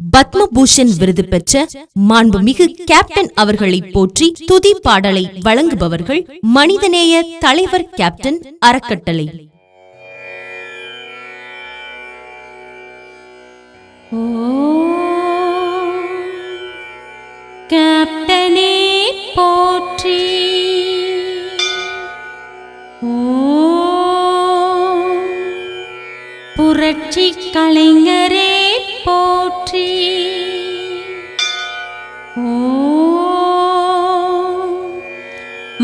பத்மபூஷன் விருது பெற்ற மாண்புமிகு கேப்டன் அவர்களை போற்றி துதி பாடலை வழங்குபவர்கள் மனிதநேய தலைவர் கேப்டன் அறக்கட்டளை. கேப்டனே போற்றி. ஓ புரட்சி கலைஞரே. போற்றி.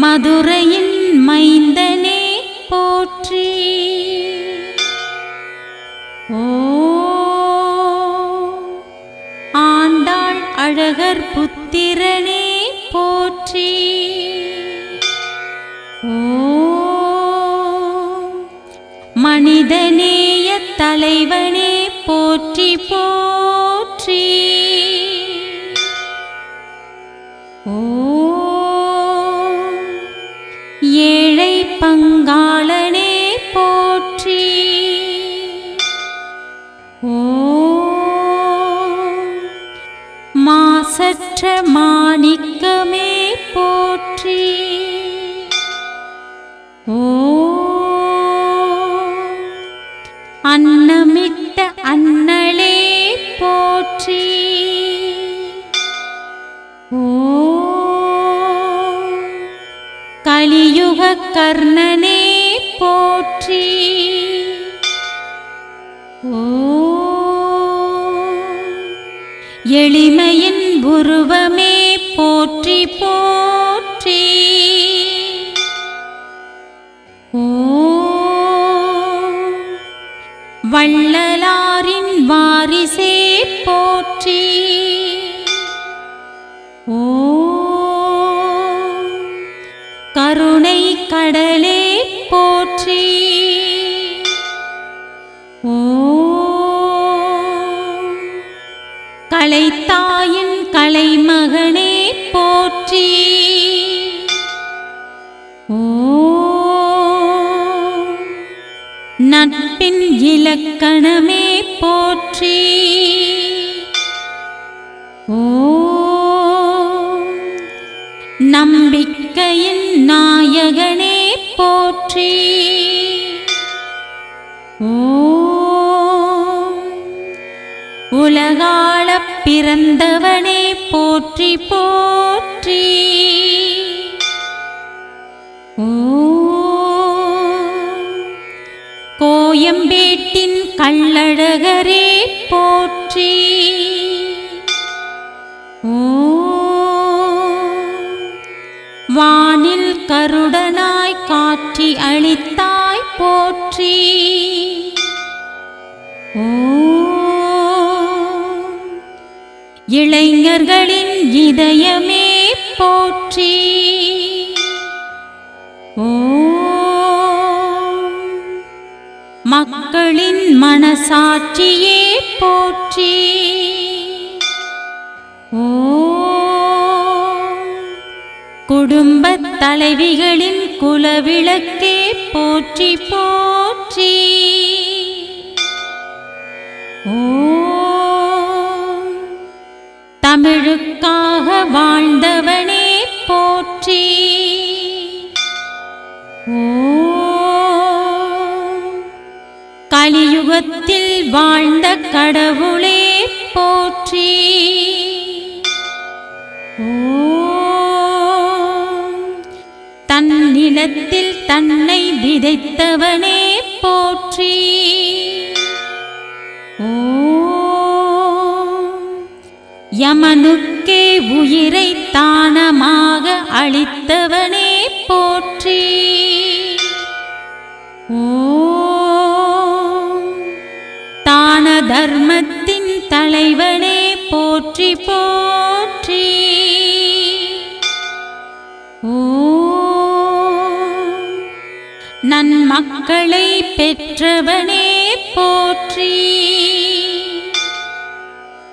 மதுரையின் மைந்தனே போற்றி. ஓ ஆண்டாள் அழகர் புத்திரனே போற்றி. ஓ மனிதனே போற்றி. ஓ ஏழை பங்காளனே போற்றி. ஓ மாசற்ற மாணிக்கமே போற்றி. ஓ போற்றி கலியுக கர்ணனே போற்றி. ஓ எளிமையின் உருவமே போற்றி போற்றி. ஓ வள்ளலாரின் வாரிசே போற்றி. ஓ கருணை கடலே போற்றி. ஓ கலைத்தாயின் கலைமகனே போற்றி. ஓ நட்பின் இலக்கணமே போற்றி. நம்பிக்கையின் நாயகனே போற்றி. ஓ உலகாளப் பிறந்தவனே போற்றி போற்றி. கோயம்பேட்டின் கள்ளழகரே போற்றி. காற்றி அளித்தாய் போற்றி. ஓ. இளைஞர்களின் இதயமே போற்றி. ஓ. மக்களின் மனசாட்சியே போற்றி. ஓ. குடும்பத் தலைவிகளின் குலவிளக்கே போற்றி போற்றி. ஓ தமிழுக்காக வாழ்ந்தவனே போற்றி. ஓ கலியுகத்தில் வாழ்ந்த கடவுளே போற்றி. ஓ நிலத்தில் தன்னை விதைத்தவனே போற்றி. ஓ யமனுக்கே உயிரை தானமாக அளித்தவனே போற்றி. ஓ தான தர்மத்தின் தலைவனே போற்றி போற்றி. மக்களை பெற்றவனே போற்றி.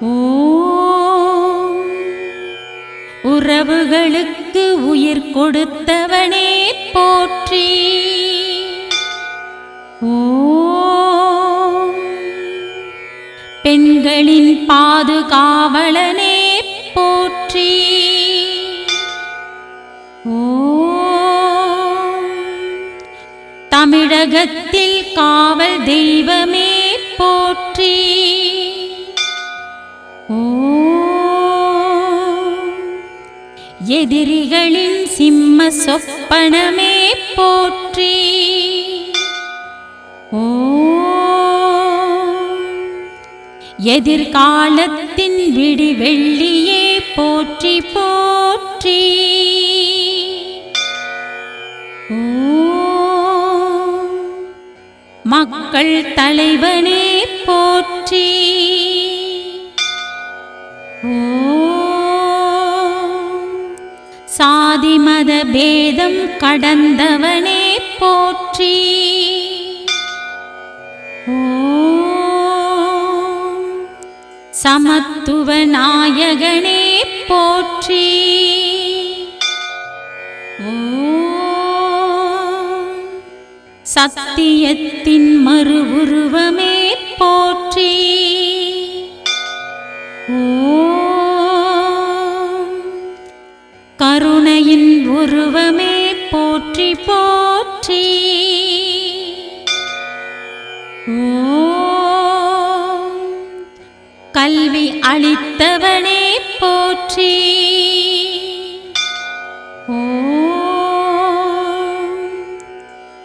ஓ உறவுகளுக்கு உயிர் கொடுத்தவனே போற்றி. ஓ பெண்களின் பாதுகாவலனே தமிழகத்தில் காவல் தெய்வமே போற்றி. ஓம். எதிரிகளின் சிம்ம சொப்பனமே போற்றி. ஓ எதிர்காலத்தின் விடிவெள்ளியே போற்றி போற்றி. ஓ மக்கள் தலைவனே போற்றி. சாதி மத பேதம் கடந்தவனே போற்றி. சமத்துவ நாயகனே போற்றி. ஓ சத்தியத்தின் மறு உருவமே போற்றி கருணையின் உருவமே போற்றி போற்றி. கல்வி அளித்தவனே போற்றி.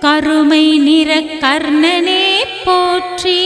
கருமை நிற கர்ணனே போற்றி.